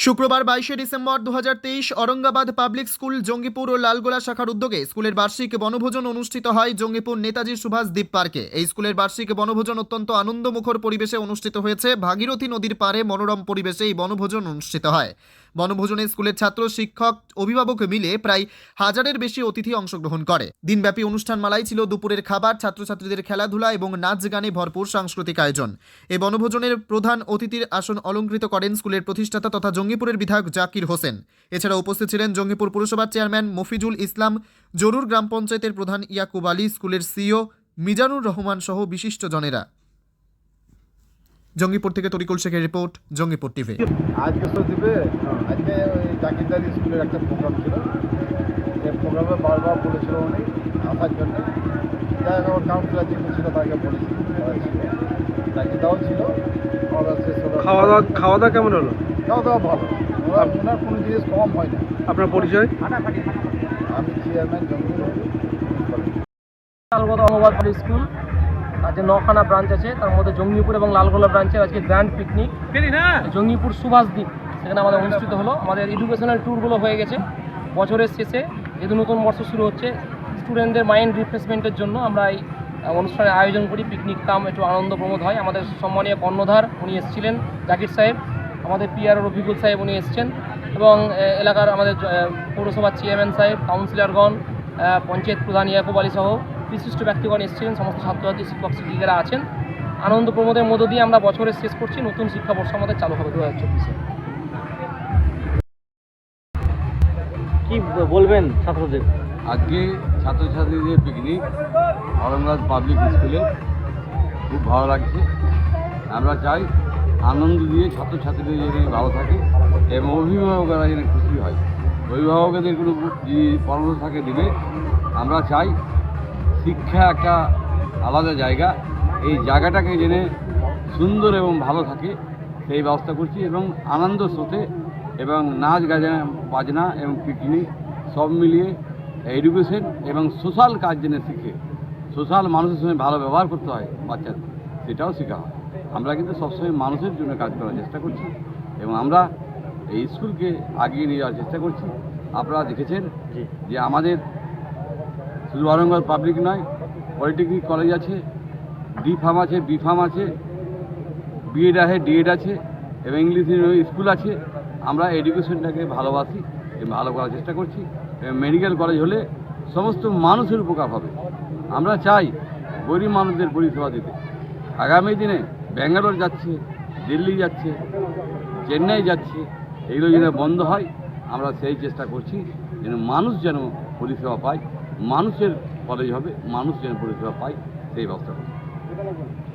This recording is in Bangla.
শুক্রবার বাইশে ডিসেম্বর দু অরঙ্গাবাদ পাবলিক স্কুল, জঙ্গিপুর ও লালগোলা শাখার উদ্যোগে স্কুলের বার্ষিক বনভোজন অনুষ্ঠিত হয় জঙ্গিপুর নেতাজি সুভাষ দ্বীপ পার্কে। এই স্কুলের বার্ষিক বনভোজন অত্যন্ত আনন্দমুখর পরিবেশে অনুষ্ঠিত হয়েছে। ভাগীরথী নদীর পারে মনোরম পরিবেশে এই বনভোজন অনুষ্ঠিত হয়। বনভোজনে স্কুলের ছাত্র, শিক্ষক, অভিভাবক মিলে প্রায় হাজারের বেশি অতিথি অংশগ্রহণ করে। দিনব্যাপী অনুষ্ঠানমালায় ছিল দুপুরের খাবার, ছাত্রছাত্রীদের খেলাধুলা এবং নাচ গানে ভরপুর সাংস্কৃতিক আয়োজন। এ বনভোজনের প্রধান অতিথির আসন অলঙ্কৃত করেন স্কুলের প্রতিষ্ঠাতা তথা জঙ্গিপুরের বিধায়ক জাকির হোসেন। এছাড়া উপস্থিত ছিলেন জঙ্গিপুর পুরসভার চেয়ারম্যান মফিজুল ইসলাম, জরুর গ্রাম পঞ্চায়েতের প্রধান ইয়াকুব আলী, স্কুলের সিও মিজানুর রহমান সহ বিশিষ্ট জনেরা জঙ্গিপুর থেকে তরিকুল শেখের রিপোর্ট জঙ্গিপুর টিভি। আজকে তো দিবে আজকে ওই জাকিরদারি স্কুলের একটা প্রোগ্রাম ছিল। সেই প্রোগ্রামে বারবার বলেছিল উনি আসার জন্য। যাই হোক আমার কাউন্সিলার যিনি ছিল তাকে বলেছি। জাকিরদাও ছিল খাওয়া দাওয়া শেষ খাওয়া দাওয়া খাওয়া দাওয়া কেমন হলো? খাওয়া দাওয়া ভালো ওনার কোনো জিনিস কম হয় না। আপনার পরিচয়? আমি চেয়ারম্যান জঙ্গি লালগোলা অমবাদ স্কুল। যে নখানা ব্রাঞ্চ আছে তার মধ্যে জঙ্গিপুর এবং লালগোলা ব্রাঞ্চে আজকে গ্র্যান্ড পিকনিক জঙ্গিপুর সুভাষ দ্বীপ সেখানে আমাদের অনুষ্ঠিত হলো। আমাদের এডুকেশনাল ট্যুরগুলো হয়ে গেছে। বছরের শেষে যেহেতু নতুন বর্ষ শুরু হচ্ছে স্টুডেন্টদের মাইন্ড রিফ্রেশমেন্টের জন্য আমরা এই অনুষ্ঠানের আয়োজন করি। পিকনিক কাম একটু আনন্দ প্রমোদ হয়। আমাদের সম্মানীয় কর্ণধার উনি এসেছিলেন জাকির সাহেব। আমাদের পিআর রফিকুল সাহেব উনি এসেছেন। এবং এলাকার আমাদের পৌরসভার চেয়ারম্যান সাহেব কাউন্সিলরগণ পঞ্চায়েত প্রধান ইয়াকুব আলী সহ বিশিষ্ট ব্যক্তিগণ এসেছিলেন সমস্ত ছাত্রছাত্রী শিক্ষক শিক্ষিকারা আছেন। আনন্দ প্রমোদের মধ্য দিয়ে আমরা বছরের শেষ করছি নতুন শিক্ষাবর্ষ আমাদের চালু হবে দু হাজার চব্বিশে। কি বলবেন ছাত্রদের? আজকে ছাত্রছাত্রীদের পিকনিক অরঙ্গাবাদ পাবলিক স্কুলে খুব ভালো লাগছে। আমরা চাই আনন্দ দিয়ে ছাত্রছাত্রীদের যেন ভালো থাকে এবং অভিভাবকরা যেন খুশি হয়। অভিভাবকদের কোনো যদি পরামর্শ থাকে দিবে আমরা চাই শিক্ষা একটা আলাদা জায়গা। এই জায়গাটাকে যেন সুন্দর এবং ভালো থাকে সেই ব্যবস্থা করছি এবং আনন্দ সাথে এবং নাচ গাজা বাজনা এবং পিকনিক সব মিলিয়ে এডুকেশন এবং সোশ্যাল কাজ যেন শিখে সোশ্যাল মানুষের সঙ্গে ভালো ব্যবহার করতে হয় বাচ্চাদের সেটাও শেখা হয়। আমরা কিন্তু সবসময় মানুষের জন্য কাজ করার চেষ্টা করছি এবং আমরা এই স্কুলকে আগিয়ে নিয়ে যাওয়ার চেষ্টা করছি। আপনারা দেখেছেন যে আমাদের শুধু অরঙ্গাবাদ পাবলিক নয় পলিটেকনিক কলেজ আছে ডি ফার্ম আছে বি ফার্ম আছে বিএড আছে ডিএড আছে, এবং ইংলিশ স্কুল আছে। আমরা এডুকেশনটাকে ভালোবাসি, এবং ভালো করার চেষ্টা করছি। মেডিকেল কলেজ হলে সমস্ত মানুষের উপকার হবে। আমরা চাই গরিব মানুষদের পরিষেবা দিতে। আগামী দিনে ব্যাঙ্গালোর যাচ্ছে, দিল্লি যাচ্ছে, চেন্নাই যাচ্ছে, এগুলো যেন বন্ধ হয়, আমরা সেই চেষ্টা করছি যেন মানুষ যেন পরিষেবা পায়। মানুষের কলেজ হবে মানুষ যেন পরিষেবা পায় সেই ব্যবস্থা করছি